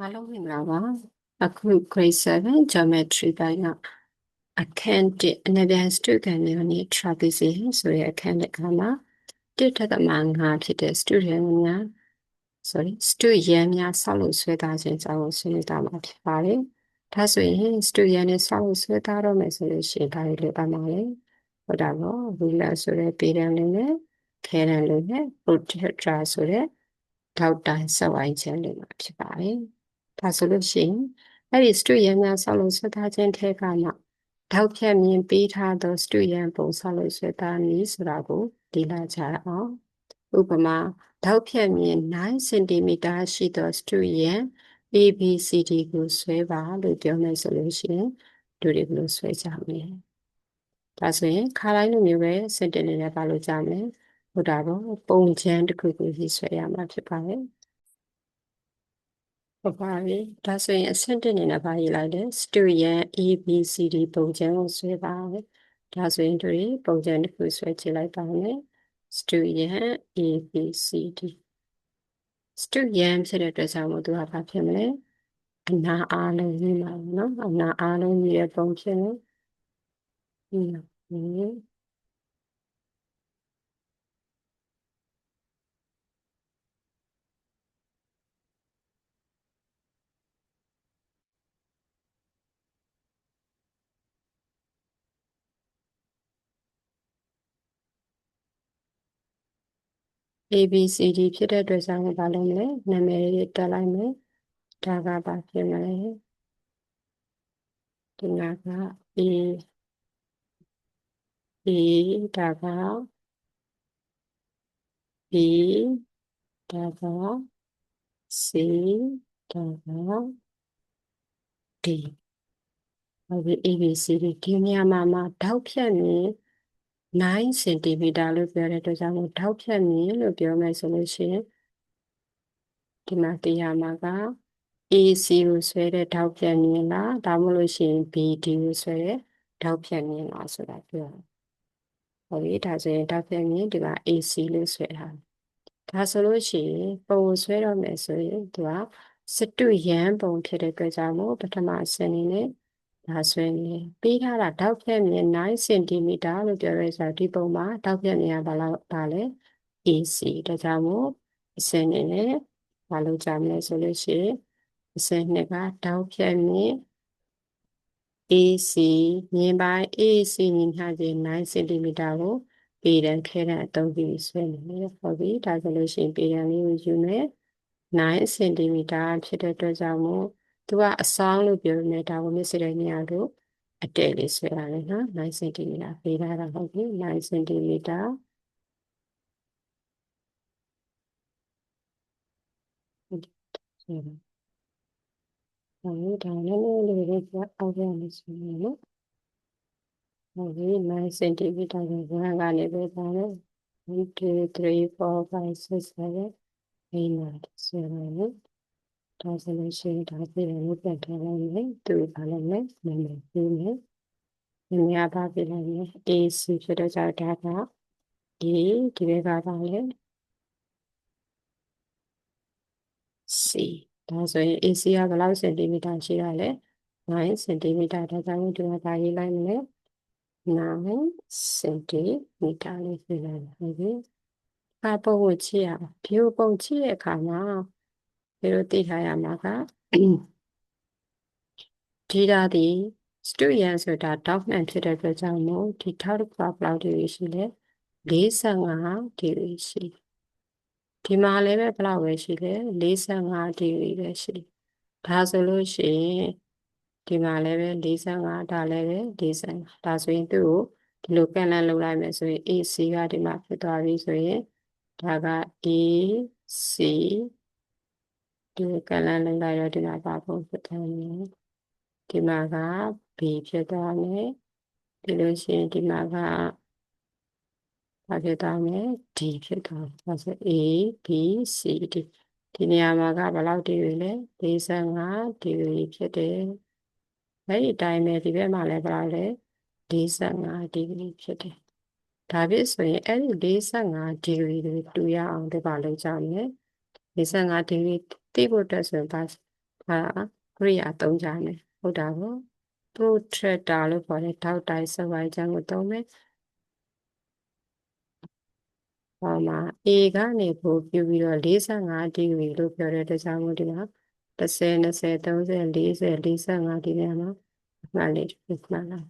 အားလုံးမင်္ဂလာပါအခု grade 7 geometry ပိုင်းကအခန်း1အနည်းပြန်စတုကန်မျိုးနဲ့ trapezium ဆိုတဲ့အခန်းတစ်ခါမှာတိထသမ5ဖြစ်တဲ့ student များ sorry student များဆောက်လို့ဆွဲသားခြင်းကြောင့်ဆွေးနွေးတာမှာဖြစ်ပါတယ်ဒါဆိုရင် student နဲ့ဆောက်လို့ဆွဲသားတော့မယ်ဆိုလို့ရှိရင်ဒါတွေလိုအပ်မှာလေဟုတ်တာပေါ့ ruler ဆိုတဲ့ပေတံလေးနဲ့ခဲတံလေးနဲ့ protector ဆိုတဲ့ထောက်တိုင်ဆက်ဝိုင်းခြင်းလေးမှာဖြစ်ပါတယ် ဒါဆိုလို့ရှိရင်အဲ့ဒီစတုရံများဆောက်လို့ဆွထားခြင်းထဲကမှထောက်ဖြတ်မြင်ပေးထားသောစတုရံပုံဆောက်လို့ဆွထားနည်းဆိုတာကိုဒီလာကြရအောင်ဥပမာထောက်ဖြတ်မြင်9စင်တီမီတာရှိသောစတုရံ ABCD ကိုဆွဲပါလို့ပြောမယ်ဆိုလို့ရှိရင်တို့တွေဘယ်လိုဆွဲကြမလဲဒါဆိုရင်ခါတိုင်းလိုမျိုးပဲစင်တင်နေရပါလို့ကြမယ်ဟုတ်တာပေါ့ပုံချမ်းတစ်ခုကိုရေးဆွဲရမှာဖြစ်ပါတယ် ဟုတ်ပါပြီဒါဆိုရင်အဆင့်တစ်အနေနဲ့ပါရေးလိုက်တယ် student ABCD ပုံစံကိုဆွဲပါမယ်ဒါဆိုရင်တို့ပုံစံတစ်ခုဆွဲကြည့်လိုက်ပါမယ် student ABCD student ဖြစ်တဲ့အတွက်ကြောင့်မို့သူကဘာဖြစ်မလဲအနာအားလုံးရေးမှာနော်အနာအားလုံးရေးတဲ့ပုံဖြစ်နေอืม ABCD ဖြစ်တဲ့အတွက်ကြောင့်ဘာလုပ်မလဲနာမည်လေးတက်လိုက်မယ်ဒါကဘာဖြစ်မလဲဒီကက A A ဒါက B ဒါက C ဒါက D ဟုတ်ပြီ ABCD ဒီနေရာမှာမှာထောက်ဖြတ်နေ 9စင်တီမီတာလို့ပြောတဲ့အတွက်ကြောင့်ထောက်ဖြတ်မြင်လို့ပြောမယ်ဆိုလို့ရှိရင်ဒီမှာတရားမှာက AC ကိုဆွဲတဲ့ထောက်ဖြတ်မြင်လားဒါမှမဟုတ်လို့ရှိရင် BD ကိုဆွဲတဲ့ထောက်ဖြတ်မြင်လားဆိုတာပြောဟုတ်ပြီဒါဆိုရင်ထောက်ဖြတ်မြင်ဒီက AC လို့ဆွဲထားတယ်ဒါဆိုလို့ရှိရင်ပုံဆွဲတော့မယ်ဆိုရင်သူကစတုရန်ပုံဖြစ်တဲ့အတွက်ကြောင့်မို့ပထမအဆင့်အနေနဲ့ ဒါဆွဲနေပေးထားတာတောက်ဖြတ်မြင်9စင်တီမီတာလို့ပြောရဲဆိုဒီပုံမှာတောက်ဖြတ်မြင်ရဘာလို့ပါလဲ AC ဒါကြောင့်မို့အစင်းနေနဲ့ဘာလို့ကြမလဲဆိုလို့ရှိရင်အစင်းနှစ်ကတောက်ဖြတ်မြင် AC မြင်ပိုင်း AC မြင်ထားခြင်း9စင်တီမီတာကိုပေတံခဲတံအသုံးပြုဆွဲနေတယ်ဟုတ်ပြီဒါဆိုလို့ရှိရင်ပေတံလေးကိုယူမယ်9စင်တီမီတာဖြစ်တဲ့အတွက်ကြောင့်မို့ သူကအဆောင်လို့ပြောနေဒါကိုမျက်စိတဲ့နေရာကိုအတဲလေးဆွဲရတယ်နော်9စင်တီမီတာပေးထားတာဟုတ်ပြီ9စင်တီမီတာဟုတ်ဟုတ်ဒါလည်းလည်းလေးလေးကအောက်ရနေစီနော်ဟုတ်ပြီ9စင်တီမီတာကိုဘာကနေပဲပါတယ်1 2 3 4 5 6 7 8 9 10 ဒါဆိုလို့ရှိရင်ဒါပြည်လို့ပြန်ထားလိုက်မယ်သူဘာလို့လဲနည်းနည်းပြီးမယ်ဒီနေရာပါပြည်လိုက်မယ် AC ဖြစ်တော့ကြောင့်ဒါက A ဒီဘက်ကပါလဲ C ဒါဆိုရင် AC ကဘယ်လောက်စင်တီမီတာရှိရလဲ9စင်တီမီတာဒါကြောင့်ဒီမှာဒါရေးလိုက်မယ်9စင်တီမီတာလေးပြလိုက်ဟုတ်ပြီအပုံကိုကြည့်ရအောင်ဒီပုံကြည့်တဲ့အခါမှာ ဒီလိုသိထားရမှာကဒီဓာတ်ဒီစတူရန်ဆိုတာ document ဖြစ်တဲ့အတွက်ကြောင့်မို့ဒီထောက်ကဘယ်လောက်ဒီရှိလဲ45ဒီရှိဒီမှာလည်းပဲဘယ်လောက်ပဲရှိလဲ45ဒီပဲရှိဒါဆိုလို့ရှိရင်ဒီမှာလည်းပဲ45ဒါလည်းပဲ45ဒါဆိုရင်သူ့ကိုဒီလိုကန်လန်းလုပ်လိုက်မယ်ဆိုရင် AC ကဒီမှာဖြစ်သွားပြီဆိုရင်ဒါက AC ဒီကလန်လေးလိုက်တော့ဒီမှာပါဖို့ဖြစ်တယ်ဒီမှာက B ဖြစ်သွားမယ်ဒီလိုရှိရင်ဒီမှာကဘာဖြစ်သွားမလဲ D ဖြစ်သွားတယ်ဒါဆို A B C D ဒီနေရာမှာကဘယ်လောက်ဒီလဲ45ဒီဖြစ်တယ်အဲ့ဒီအတိုင်းပဲဒီဘက်မှာလည်းဘယ်လောက်လဲ45ဒီဖြစ်တယ်ဒါဖြစ်ဆိုရင်အဲ့ဒီ45ဒီဂရီတွေတူရအောင်ဒီပါလုံးကြမယ်45ဒီဂရီသိ ဖို့အတွက်ဆိုရင်ပါဒါကရိယာသုံးကြမယ်ဟုတ်တာပေါ့ protractor လို့ခေါ်တဲ့ထောက်တိုင်စဝိုင်းချမ်းကိုသုံးမယ်ဟောမှာ A ကနေပို့ပြပြီးတော့45ဒီဂရီလို့ပြောတဲ့အတွက်ကြောင့်မို့ဒီမှာ30 20 30 40 45ဒီနေရာမှာမှတ်လေးမှတ်လိုက်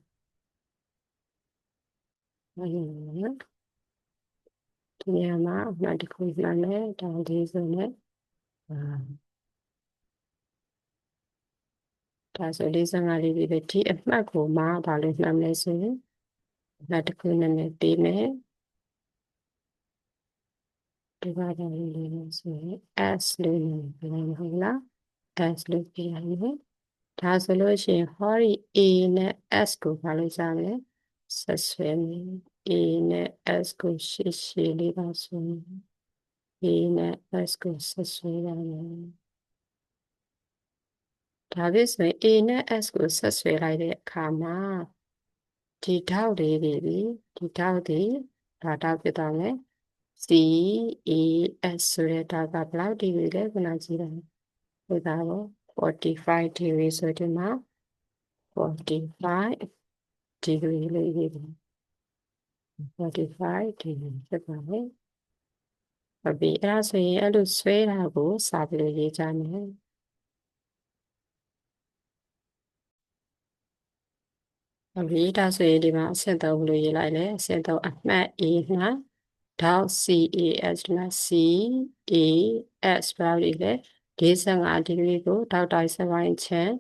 အဲဒီနော်ဒီနေရာမှာအမှတ်တစ်ခုမှတ်မယ်ဒါလေးဆိုနဲ့အာ ဒါဆို45လေးပြီပဲဒီအမှတ်ကိုမှဘာလို့မှတ်မလဲဆိုရင်အမှတ်တစ်ခုနဲ့ပေးမယ်ဒီပါကြလေးလေးဆိုရင် s လို့ပြောရမှာဟုတ်လား s လို့ပြရမယ်ဒါဆိုလို့ရှိရင် hori a နဲ့ s ကိုဘာလို့ကြားမလဲဆက်ဆွဲမယ် a နဲ့ s ကိုရှေ့ရှေ့လေးပါဆိုရင် a နဲ့ s ကိုဆက်ဆွဲရမယ်ဒါဖြစ်ဆိုရင် a နဲ့ s ကိုဆက်ဆွဲလိုက်တဲ့အခါမှာဒီထောက်လေးတွေဒီထောက်တွေဒါထောက်ဖြစ်သွားမယ် C A S ဆိုတဲ့ဒါကဘယ်လောက်ဒီဂရီလဲခုနကြည့်တယ်ဟုတ်တာပေါ့45ဒီဂရီဆိုဒီမှာ45ဒီဂရီလေးရေးတယ်45ဒီဂရီဖြစ်ပါမယ် ဟုတ်ပြီအဲ့ဒါဆိုရင်အဲ့လိုဆွဲတာကိုစာပြီးလို့ရေးကြမယ်ဟုတ်ပြီဒါဆိုရင်ဒီမှာအဆင့်3လို့ရေးလိုက်လေအဆင့်3အမှတ် A မှာဒေါက် CAS မှာ CAS ဘာလို့လဲ45ဒီဂရီကိုဒေါက်တိုင်းစပိုင်းချန်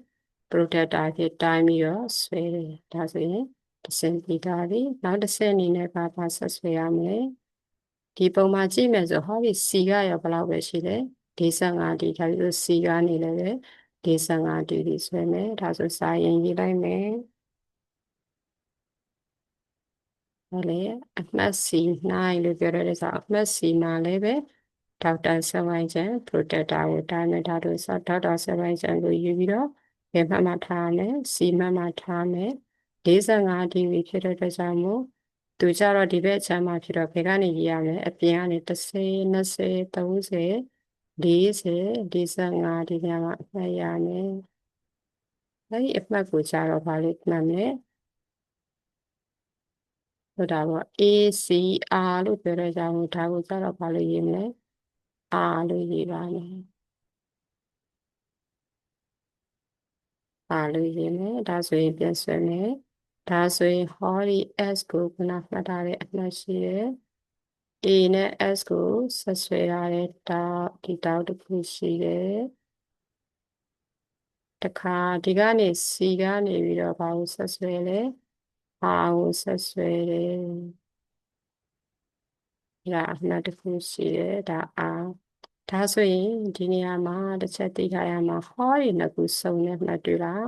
protector ဖြစ်တိုင်းပြီးတော့ဆွဲတယ်ဒါဆိုရင်တစ်ဆင့်ပြီးသားပြီနောက်တစ်ဆင့်အနေနဲ့ပါပါဆက်ဆွဲရမယ် ဒီပုံမှာကြည့်မယ်ဆိုဟောဒီ C ကရောဘယ်လောက်ပဲရှိလဲ45ဒီဒါပြီးဆို C ကနေလည်းပဲ45ဒီဒီဆွဲမယ်ဒါဆိုစာရင်ရေးလိုက်မယ်ဟောလေအမှတ် C9 လို့ပြောရတဲ့ဆိုအမှတ် C မှာလည်းပဲဒေါက်တာဆဝိုင်းချန် protector ကိုတားမယ်ဒါလို့ဆိုဒေါက်တာဆဝိုင်းချန်ကိုယူပြီးတော့ဘယ်မှမှထားမယ် C မှမှထားမယ်45ဒီဂရီဖြစ်တဲ့အတွက်ကြောင့်မို့ သူကြတော့ဒီဘက်အခြမ်းမှာဖြစ်တော့ဘယ်ကနေရေးရမလဲအပြင်ကနေ30 20 30 40 45ဒီညမှာအမှတ်ရမယ်အဲဒီအမှတ်ကိုကြတော့ဘာလို့မှတ်မလဲဆိုတော့ ACR လို့ပြောတဲ့ကြောင့်ဒါကိုကြတော့ဘာလို့ရေးမလဲ R လို့ရေးပါမယ် R လို့ရေးမယ်ဒါဆိုရင်ပြန်ဆွဲမယ် ဒါဆိုရင်ဟောဒီ S ကိုခုနမှတ်ထားတဲ့အမှတ်ရှိတယ် A နဲ့ S ကိုဆက်ဆွဲရတဲ့တောက်ဒီတောက်တစ်ခုရှိတယ်တခါဒီကနေ C ကနေပြီးတော့ဘာကိုဆက်ဆွဲလဲအာကိုဆက်ဆွဲတယ်ဒါအမှတ်တစ်ခုရှိတယ်ဒါအာဒါဆိုရင်ဒီနေရာမှာတစ်ချက်သိထားရမှာဟောဒီနှစ်ခုစုံတဲ့မှတ်တွေ့လား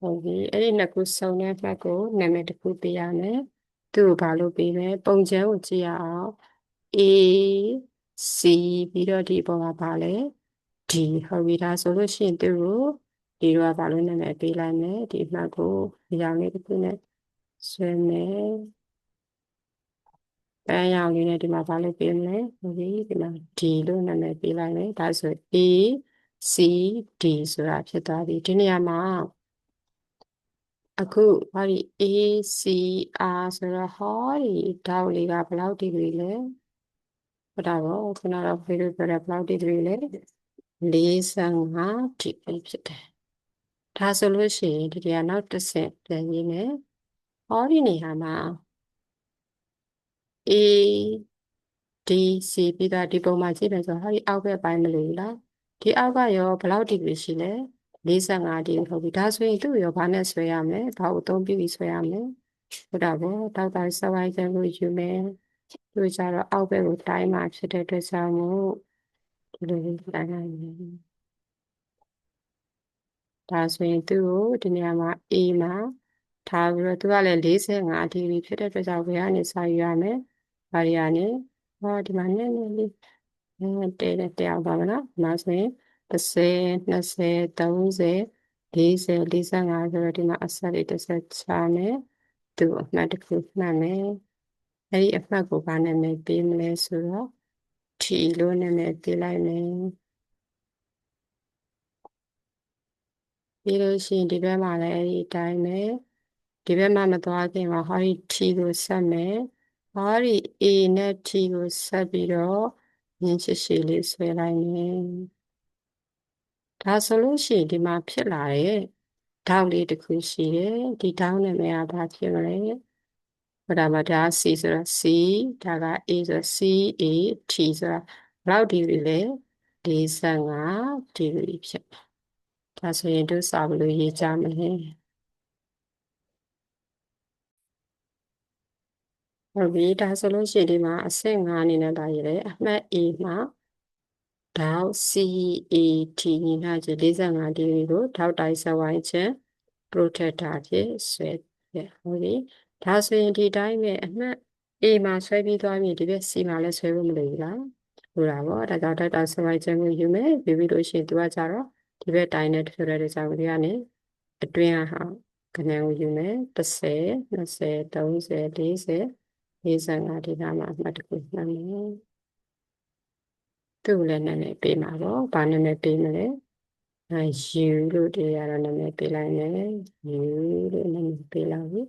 ဟုတ်ပြီအဲ့ဒီနှစ်ခုစုံတဲ့မှတ်ကိုနာမည်တစ်ခုပေးရမယ်သူ့ကိုဘာလို့ပေးမလဲပုံချမ်းကိုကြည့်ရအောင် A C ပြီးတော့ဒီပေါ်မှာပါလဲ D ဟုတ်ပြီဒါဆိုလို့ရှိရင်သူ့ကိုဒီတော့ဘာလို့နာမည်ပေးလိုက်မယ်ဒီမှတ်ကိုဒီကြောင်လေးတစ်ခုနဲ့ဆွဲမယ်ပန်းရောင်လေးနဲ့ဒီမှာဘာလို့ပေးမလဲဟုတ်ပြီဒီမှာ D လို့နာမည်ပေးလိုက်မယ်ဒါဆို A C D ဆိုတာဖြစ်သွားပြီဒီနေရာမှာ အခုဟောဒီ ACR ဆိုတော့ဟောဒီဓာတ်လေးကဘယ်လောက်ဒီဂရီလဲဟုတ်တာပေါ့ခုနကတော့ဖေးလို့ပြောတဲ့ဘယ်လောက်ဒီဂရီလဲ45ဒီဂရီဖြစ်တယ်ဒါဆိုလို့ရှိရင်ဒီကနောက်တစ်ဆင့်ပြန်ရင်းမယ်ဟောဒီနေရာမှာ A D C ပြီးတော့ဒီပုံမှာကြည့်မယ်ဆိုတော့ဟောဒီအောက်ဘက်ပိုင်းမလို့လားဒီအောက်ကရောဘယ်လောက်ဒီဂရီရှိလဲ45 ဒီဟုတ်ပြီဒါဆိုရင်သူ့ရောဘာနဲ့ဆွဲရမလဲဘာကိုအသုံးပြုပြီးဆွဲရမလဲဟုတ်တာပေါ့တောက်တာစဝိုင်းကျလို့ယူမယ်သူကြတော့အောက်ဘက်ကိုတိုင်းမှာဖြစ်တဲ့အတွက်ကြောင့်မို့ဒီလိုလေးတိုင်းနိုင်တယ်ဒါဆိုရင်သူ့ကိုဒီနေရာမှာ A မှာထားပြီးတော့သူကလည်း45ဒီဂရီဖြစ်တဲ့အတွက်ကြောင့်ဘယ်ကနေစယူရမလဲဘာတွေကနေဟောဒီမှာနည်းနည်းလေးအဲတဲတဲအောင်ပါမလားဒါဆိုရင် 30 20 30 40 45ဆိုတော့ဒီမှာအဆက်လေးတစ်ဆက်ချမယ်သူ့အမှတ်တစ်ခုမှတ်မယ်အဲ့ဒီအမှတ်ကိုဘာနာမည်ပေးမလဲဆိုတော့ T လို့နာမည်ပေးလိုက်မယ်ပြီးလို့ရှိရင်ဒီဘက်မှာလည်းအဲ့ဒီအတိုင်းပဲဒီဘက်မှာမသွားခင်မှာဟောဒီ T ကိုဆက်မယ်ဟောဒီ A နဲ့ T ကိုဆက်ပြီးတော့မြင်းရှိရှိလေးဆွဲလိုက်မယ် ဒါဆိုလို့ရှိရင်ဒီမှာဖြစ်လာတဲ့ဒေါက်လေးတစ်ခုရှိတယ်ဒီဒေါက်နာမည်ကဘာဖြစ်မလဲဟိုဒါမှာဒါ C ဆိုတာ C ဒါက A ဆိုတာ C A T ဆိုတာဘယ်လောက်ဒီဂရီလဲ45ဒီဂရီဖြစ်ဒါဆိုရင်တို့စာဘယ်လိုရေးကြမလဲဟုတ်ပြီဒါဆိုလို့ရှိရင်ဒီမှာအဆင့်5အနေနဲ့ဒါရေးတယ်အမှတ် A မှာ ဒေါက် CAT ညီလာခြင်း45ဒီဂရီကိုဒေါက်တိုင်းစဝိုင်းခြင်း protector ဖြစ်ဆွဲပြဟုတ်ပြီဒါဆိုရင်ဒီတိုင်းပဲအမှတ် A မှာဆွဲပြီးသွားပြီဒီဘက် C မှာလည်းဆွဲဖို့မလိုဘူးလားဟုတ်တာပေါ့ဒါကြောင့်ဒေါက်တာစဝိုင်းခြင်းကိုယူမယ်ပြီးပြီးလို့ရှိရင်သူကကြတော့ဒီဘက်တိုင်းနဲ့ဆိုတဲ့ကြောင့်ဒီကနေအတွင်းဟာကဏ္ဍကိုယူမယ်30 20 30 40 45ဒီနာမှာအမှတ်တစ်ခုနှမ်းမယ် သူ့လည်းနာမည်ပေးမှာပေါ့ဘာနာမည်ပေးမလဲအဲ U လို့တရားတော့နာမည်ပေးလိုက်မယ် U လို့နာမည်ပေးလိုက်ပြီ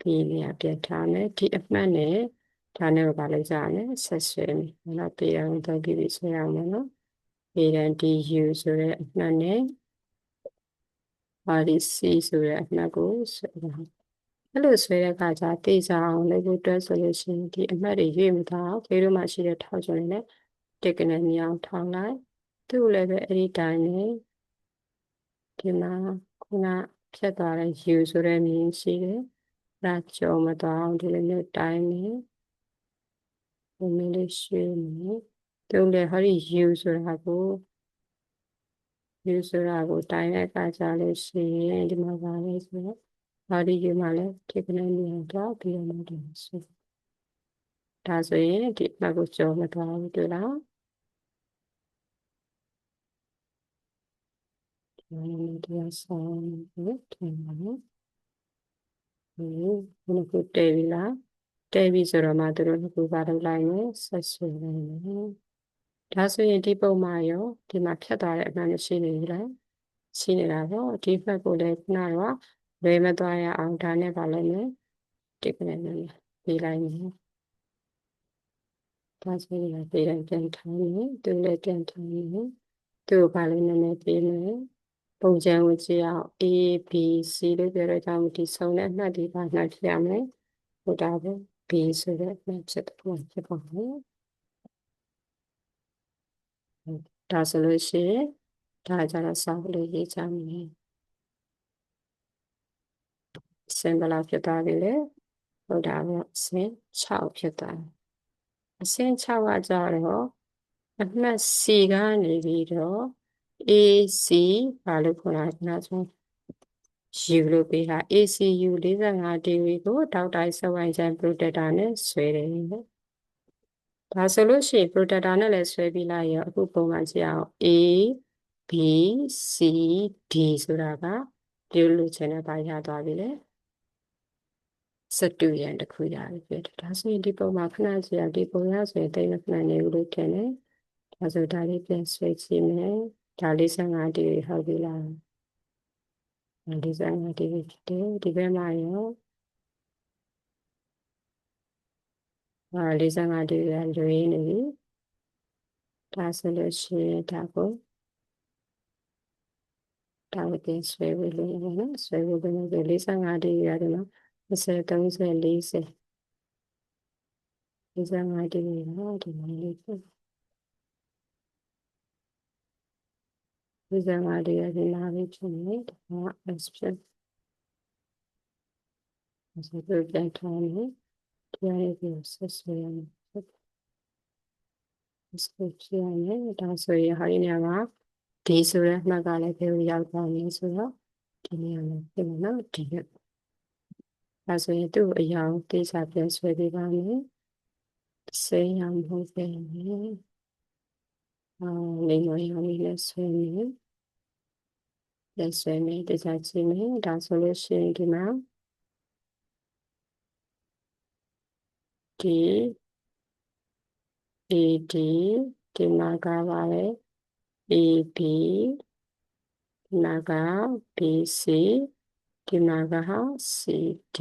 ဒီနေရာပြထားမယ်ဒီအမှတ်နဲ့ဒါနဲ့ဘာလို့ကြာလဲဆက်ဆွဲမယ်အဲ့တော့ပေးအောင်တော့ပြီးပြီဆွဲအောင်မယ်နော်ပေးတဲ့ဒီ U ဆိုတဲ့အမှတ်နဲ့ပါဒီ C ဆိုတဲ့အမှတ်ကိုဆွဲပါအဲ့လိုဆွဲတဲ့အခါကျတေချာအောင်လုပ်ဖို့တွဲဆိုလို့ရှိရင်ဒီအမှတ်တွေရွေ့မသွားခေတို့မှရှိတဲ့ထောက်ချွန်တွေနဲ့ တက်ကနေမြောင်ထောင်းလိုက်သူ့လည်းပဲအဲ့ဒီတိုင်းနဲ့ဒီမှာခုနဖြတ်သွားတဲ့ U ဆိုတဲ့မြင်ရှိတယ်ဒါကြောမသွားအောင်ဒီလိုမျိုးတိုင်းနဲ့ဒီလိုလေးရွှေ့မယ်သူလည်းဟောဒီ U ဆိုတာကို U ဆိုတာကိုတိုင်းတဲ့အခါကျလို့ရှိရင်ဒီမှာပါလေဆိုတော့ဘာဒီယူမှာလဲဒီကနေမြင်တော့ပြီးတော့မှတယ်ဆိုဒါဆိုရင်ဒီဘက်ကိုကြောမသွားဘူးတွေ့လား ဒီနေ့တရားဆောင်လို့ထင်ပါနော်ဒီဘယ်လိုတဲပြီလားတဲပြီဆိုတော့မှသူတို့ကဘာလုပ်လိုက်လဲဆက်ဆွေးနေတယ်ဒါဆိုရင်ဒီပုံမှာရောဒီမှာဖြတ်သွားတဲ့အမှန်ရှိနေပြီလားရှိနေတာပေါ့ဒီဘက်ကိုလည်းခုနကတော့လွယ်မသွားရအောင်ဒါနဲ့ပါလိုက်မယ်ဒီကနေ့လည်းပေးလိုက်မယ်ဒါဆိုရင်ပေးလိုက်ပြန်ထိုင်မယ်သူလည်းပြန်ထိုင်မယ်သူ့ဘာလို့နည်းနည်းပေးမယ် ပုံစံကိုကြည့်အောင် A B C လို့ပြောတော့ကြောင့်ဒီဆုံးတဲ့နှက်ဒီပါနှက်ဖြစ်ရမယ်ဟိုဒါပဲ B ဆိုတဲ့နှက်ဖြစ်တော့ဖြစ်ပါမယ်ဒါဆိုလို့ရှိရင်ဒါကြတော့စာလို့ရေးချမယ်စင်ဘယ်လောက်ဖြစ်သွားပြီလဲဟုတ်တာပေါ့အစင်6ဖြစ်သွားတယ်အစင်6ကကြတော့အမှတ် C ကနေပြီးတော့ AC ဘာလို့ခေါ်တာလဲဆို U လို့ပေးတာ ACU 45ဒီဂရီကိုဒေါက်တာစဝိုင်းချန် protector နဲ့ဆွဲတယ်ဒါဆိုလို့ရှိရင် protector နဲ့လည်းဆွဲပြီးလိုက်ရောအခုပုံမှန်ကြည့်အောင် A B C D ဆိုတာကဒီလိုချင်တဲ့ပါရသွားပြီလေစတူရန်တစ်ခုရတယ်ပြတယ်ဒါဆိုရင်ဒီပုံမှာခဏစီရဒီပုံရဆိုရင်တိတ်မခဏနေဘူးလို့ထင်တယ်ဒါဆိုဒါလေးပြန်ဆွဲကြည့်မယ် ဒါ45ဒီဂရီဟုတ်ပြီလား45ဒီဂရီဖြစ်တယ်ဒီဘက်မှာရောအာ45ဒီဂရီလွေးနေပြီဒါဆိုလို့ရှိရင်ဒါကိုဒါကိုတင်ဆွဲဖို့လို့ရနော်ဆွဲဖို့လို့45ဒီဂရီရတယ်နော်20 30 40 45ဒီဂရီနော်ဒီမှာလေးဖြစ် 45ဒီဂရီနာပြီးဖြစ်နေဒါက S ဖြစ်ဆိုတော့ပြန်ထားနေဒီရည်ကိုဆက်ဆွဲရမယ်စကချရမယ်ဒါဆိုရင်ဟာဒီနေရာမှာဒီဆိုတဲ့မှတ်ကလည်းဘယ် လိုရောက်သွားလဲဆိုတော့ဒီနေရာမှာပြင်မယ်နော်ဒီကဒါဆိုရင်သူ့အရာကိုတေချာပြန်ဆွဲပေးပါမယ်စေးရမဟုတ်ပဲနဲ့အာနေမရမီနဲ့ဆွဲမယ်လက်ဆွဲမယ်တေချာကြည့်မယ်ဒါဆိုလို့ရှိရင်ဒီမှာ D AD ဒီမှာကပါလေ AB ဒီမှာက BC ဒီမှာကဟာ CD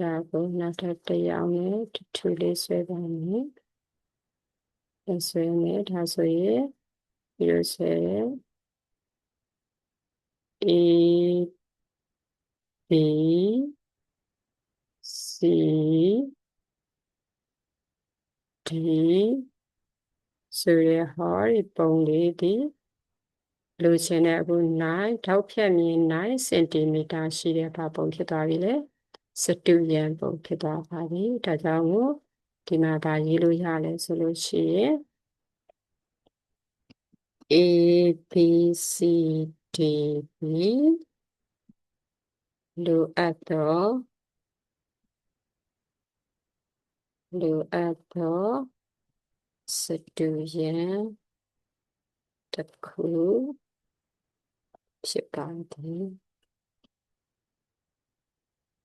ရာကိုနောက်ထပ်တစ်ယောက်နဲ့ထထူလေးဆွဲပါမယ်။ ဆွဲမယ်ဒါဆိုရင်ဒီလိုဆွဲ A B C D ဆိုရဟောဒီပုံလေးဒီလိုချင်တဲ့အခု9ထောက်ဖြတ်မြင်9စင်တီမီတာရှိတဲ့ဘာပုံဖြစ်သွားပြီလဲစတူရန်ပုံဖြစ်သွားပါပြီဒါကြောင့်မို့ ဒီမှာဒါရေးလို့ရလဲဆိုလို့ရှိရင် A B C D B လိုအပ်တော့လိုအပ်တော့စတူရန်တစ်ခုဖြစ်ပါတယ်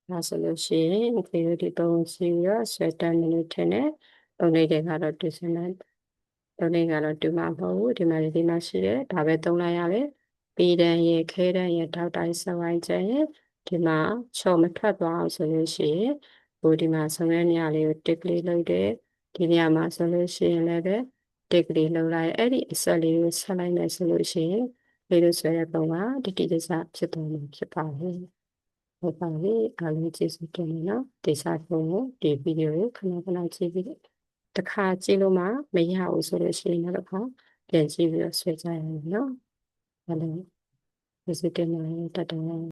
ဒါဆိုလို့ရှိရင်ဒီလိုဒီပုံစီရဆွဲတန်းနေလို့ထင်တယ်ပုံလေးတွေကတော့တူစင်တယ်ပုံလေးကတော့တူမှာမဟုတ်ဘူးဒီမှာဒီမှာရှိတယ်ဒါပဲသုံးလိုက်ရတယ်ပြီးတန်းရဲ့ခဲတန်းရဲ့ထောက်တိုင်းစဝိုင်းကျန်ရဲ့ဒီမှာချော်မထွက်သွားအောင်ဆိုလို့ရှိရင်ဟိုဒီမှာဆုံးရနေရလေးကိုတစ်ကလေးလုပ်တယ်ဒီနေရာမှာဆိုလို့ရှိရင်လည်းပဲတစ်ကလေးလုပ်လိုက်အဲ့ဒီအဆက်လေးကိုဆက်လိုက်မယ်ဆိုလို့ရှိရင်လေးလို့ဆွဲတဲ့ပုံကတတိတစဖြစ်သွားမှာဖြစ်ပါတယ် ဟုတ်ပါပြီအားလုံးကျေးဇူးတင်နေနော်ဒီစားပုံကိုဒီဗီဒီယိုကိုခဏခဏကြည့်ပြီးတစ်ခါကြည့်လို့မှမရဘူးဆိုလို့ရှိရင်တော့ခါပြန်ကြည့်ပြီးတော့ဆွဲကြရအောင်နော်ဟုတ်တယ်ကျေးဇူးတင်ပါတယ်တတ်တယ်